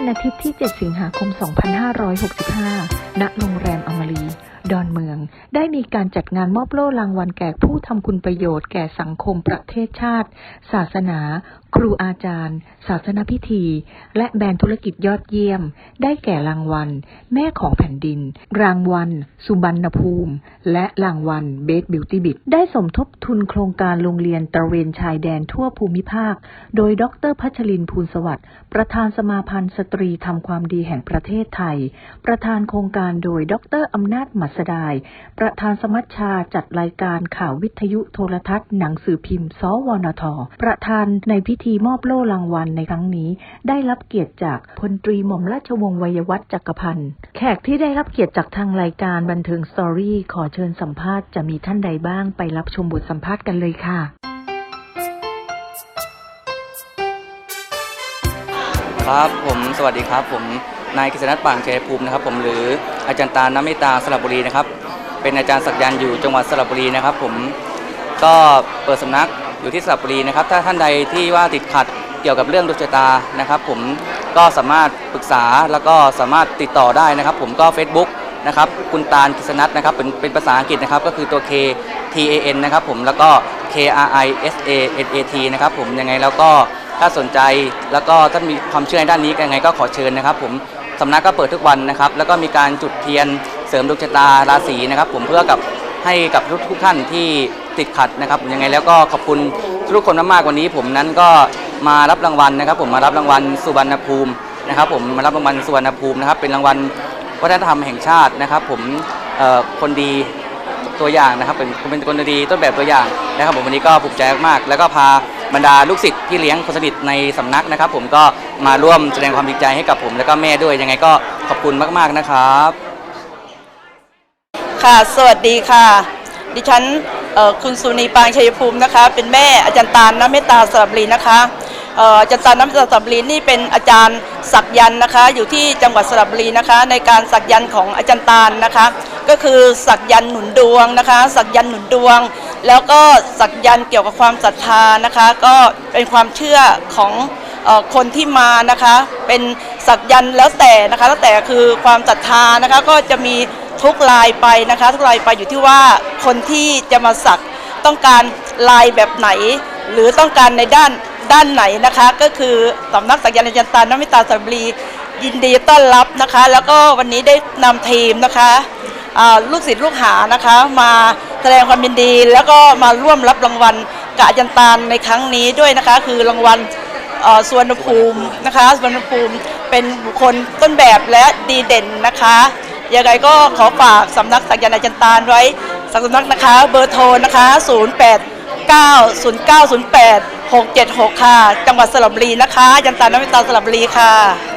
วันอาทิตย์ที่ 7 สิงหาคม 2565 ณ โรงแรมอมรี ดอนเมือง ได้มีการจัดงานมอบโล่รางวัลแก่ผู้ทำคุณประโยชน์แก่สังคมประเทศชาติ ศาสนา ครูอาจารย์ ศาสนาพิธี และแบรนด์ธุรกิจยอดเยี่ยม ได้แก่รางวัล แม่ของแผ่นดิน รางวัล สุบรรณภูมิ และรางวัลเบสบิวตี้บิได้สมทบทุนโครงการโรงเรียนตระเวนชายแดนทั่วภูมิภาค โดยดรพัชรินภูลสวัสดิ์ประธานสมาพันธ์สตรีทำความดีแห่งประเทศไทย ประธานโครงการโดยดรอำนาจหมัสดาย ประธานสมัชชาจัดรายการข่าววิทยุโทรทัศน์หนังสือพิมพ์สวนท ประธานในพิธีมอบโล่รางวัลในครั้งนี้ ได้รับเกียรติจากพลตรีหม่อมราชวงศ์วัยวัฒน์จักรพันธ์แขกที่ได้รับเกียรติจากทางรายการบันเทิงสตอรี่ขอเชิญสัมภาษณ์จะมีท่านใดบ้างไปรับชมบทสัมภาษณ์กันเลยค่ะครับผมสวัสดีครับผม นายกฤษณัทป่างชัยภูมินะครับ ผมหรืออาจารย์ตาน้ำเมตตาสระบุรีนะครับ เป็นอาจารย์ศักยันต์อยู่จังหวัดสระบุรีนะครับ ผมก็เปิดสำนักอยู่ที่สระบุรีนะครับ ถ้าท่านใดที่ว่าติดขัดเกี่ยวกับเรื่องดวงชะตานะครับ ผมก็สามารถปรึกษาแล้วก็สามารถติดต่อได้นะครับ ผมก็ Facebook นะครับคุณตาลกฤษณัทนะครับเป็นเป็นภาษาอังกฤษนะครับก็คือตัว K T A N นะครับผมแล้วก็ K R I S A N A T นะครับผมยังไงแล้วก็ถ้าสนใจแล้วก็ท่านมีความเชื่อในด้านนี้ยังไงก็ขอเชิญนะครับผม สำนักก็เปิดทุกวันนะครับ แล้วก็มีการจุดเทียนเสริมดวงชะตาราศีนะครับ ผมเพื่อกับให้กับทุกทุกท่านที่ติดขัดนะครับยังไงแล้วก็ขอบคุณทุกคนมากๆวันนี้ ผมนั้นก็มารับรางวัลนะครับ ผมมารับรางวัลสุวรรณภูมินะครับ ผมมารับรางวัลสุวรรณภูมินะครับ เป็นรางวัลวัฒนธรรมแห่งชาตินะครับ ผมคนดีตัวอย่างนะครับ เป็นเป็นคนดีต้นแบบตัวอย่างนะครับ ผมวันนี้ก็ภูมิใจมากแล้วก็พา บรรดาลูกศิษย์ที่เลี้ยงคนสนิทในสำนักนะครับ ผมก็มาร่วมแสดงความดีใจให้กับผม แล้วก็แม่ด้วยยังไงก็ขอบคุณมากๆนะครับ ค่ะ สวัสดีค่ะ ดิฉันเอ่อคุณสุนีปางชัยภูมินะคะ เป็นแม่อาจารย์ตาลน้ำเมตตาสระบุรีนะคะเอ่ออาจารย์ตาลน้ำเมตตาสระบุรีนี่เป็นอาจารย์สักยันต์นะคะ อยู่ที่จังหวัดสระบุรีนะคะ ในการสักยันต์ของอาจารย์ตาลนะคะ ก็คือสักยันต์หนุนดวงนะคะสักยันต์หนุนดวง แล้วก็สักยันเกี่ยวกับความศรัทธานะคะ ก็เป็นความเชื่อของคนที่มานะคะ เป็นสักยันแล้วแต่นะคะ แล้วแต่คือความศรัทธานะคะก็จะมีทุกลายไปนะคะ ทุกลายไปอยู่ที่ว่าคนที่จะมาสักต้องการลายแบบไหน หรือต้องการในด้านด้านไหนนะคะ ก็คือสำนักสักยันต์อาจารย์ตานมิตาสับรียินดีต้อนรับนะคะ แล้วก็วันนี้ได้นำทีมนะคะลูกศิษย์ลูกหานะคะมา แสดงความยินดีแล้วก็มาร่วมรับรางวัลกับอาจารย์ตาลในครั้งนี้ด้วยนะคะ คือรางวัลสวรรณภูมินะคะสวรรณภูมิเป็นบุคคลต้นแบบและดีเด่นนะคะยังไงก็ขอฝากสำนักสักยันอาจารย์ตาลไว้สักสำนักนะคะ เบอร์โทรนะคะ 0 8 9 0 9 0 8 6 7 6 ค่ะ จังหวัดสระบุรีนะคะอาจารย์ตาลน้ำตาลสระบุรีค่ะ